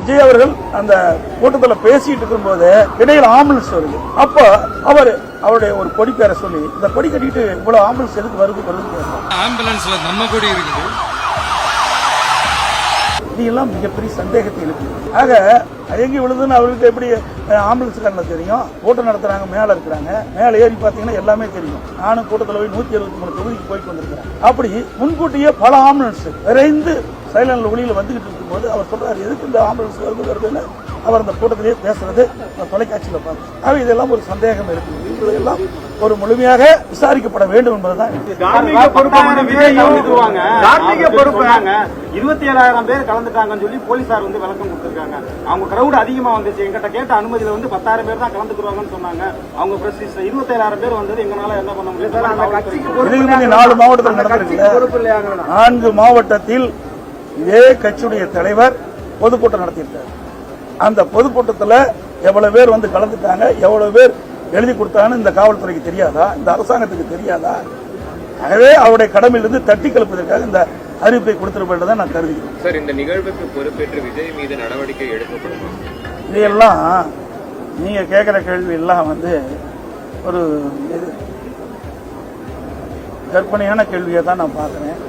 விஜய் அவர்கள் அந்த கூட்டத்தில் பேசிட்டு இருக்கும்போது இடையில ஆம்புலன்ஸ் வருது. அப்ப அவர் அவருடைய ஒரு கொடி பேரை சொல்லி இந்த கொடி கட்டிட்டு இவ்வளவு ஆம்புலன்ஸ் எதுக்கு வருது கேட்கிறார் ஆம்புலன்ஸ்ல நம்ம கொடி இருக்குது. இதெல்லாம் மிகப்பெரிய சந்தேகத்தை எழுப்புது ஆக எங்க விழுதுன்னு அவருக்கு எப்படி ஆம்புலன்ஸ் கண்ணில் தெரியும்? கூட்டம் நடத்துறாங்க மேல இருக்கிறாங்க. மேல ஏறி பார்த்தீங்கன்னா எல்லாமே தெரியும். நானும் கூட்டத்தில் போய் நூத்தி எழுபத்தி மூணு தொகுதிக்கு போயிட்டு வந்திருக்கிறேன். அப்படி முன்கூட்டியே பல ஆம்புலன்ஸ் விரைந்து சைலண்ட் ஒளியில வந்துகிட்டு இருக்கும்போது அவர் சொல்றாரு எதுக்கு இந்த ஆம்புலன்ஸ் வருது வருதுன்னு அவர் அந்த கூட்டத்திலேயே பேசுறது நான் தொலைக்காட்சியில பார்த்தேன். ஆக இதெல்லாம் ஒரு சந்தேகம் இருக்குது. இதெல்லாம் ஒரு முழுமையாக விசாரிக்கப்பட வேண்டும் என்பதுதான். தார்மீக பொறுப்பை வந்து விஜயும் இதுவாங்க. தார்மீக பொறுப்பு. இருபத்தி ஏழாயிரம் பேர் கலந்துட்டாங்கன்னு சொல்லி போலீசார் வந்து விளக்கம் கொடுத்திருக்காங்க. அவங்க கிரௌட் அதிகமா வந்துச்சு. எங்கிட்ட கேட்ட அனுமதியில வந்து பத்தாயிரம் பேர் தான் கலந்துக்குறாங்கன்னு சொன்னாங்க. அவங்க பிரஸ் இருபத்தி ஏழாயிரம் பேர் வந்தது. எங்களால என்ன பண்ண முடியும்? நாலு மாவட்டத்தில் நான்கு மாவட்டத்தில் இதே கட்சியுடைய தலைவர் பொதுக்கூட்டம் நடத்தியிருக்கார். அந்த பொதுக்கூட்டத்தில் எவ்வளவு பேர் வந்து கலந்துட்டாங்க எவ்வளவு பேர் எழுதி கொடுத்தாங்கன்னு இந்த காவல்துறைக்கு தெரியாதா? இந்த அரசாங்கத்துக்கு தெரியாதா? ஆகவே அவருடைய கடமையிலிருந்து தட்டி கலப்பதற்காக இந்த அறிவிப்பை கொடுத்திருப்பதை நான் கருதுகிறேன். சார் இந்த நிகழ்வுக்கு பொறுப்பேற்று விஜய் மீது நடவடிக்கை எடுக்கப்படுமா? இதையெல்லாம் நீங்க கேட்கிற கேள்வி எல்லாம் வந்து ஒரு கற்பனையான கேள்வியை தான் நான் பார்க்கிறேன்.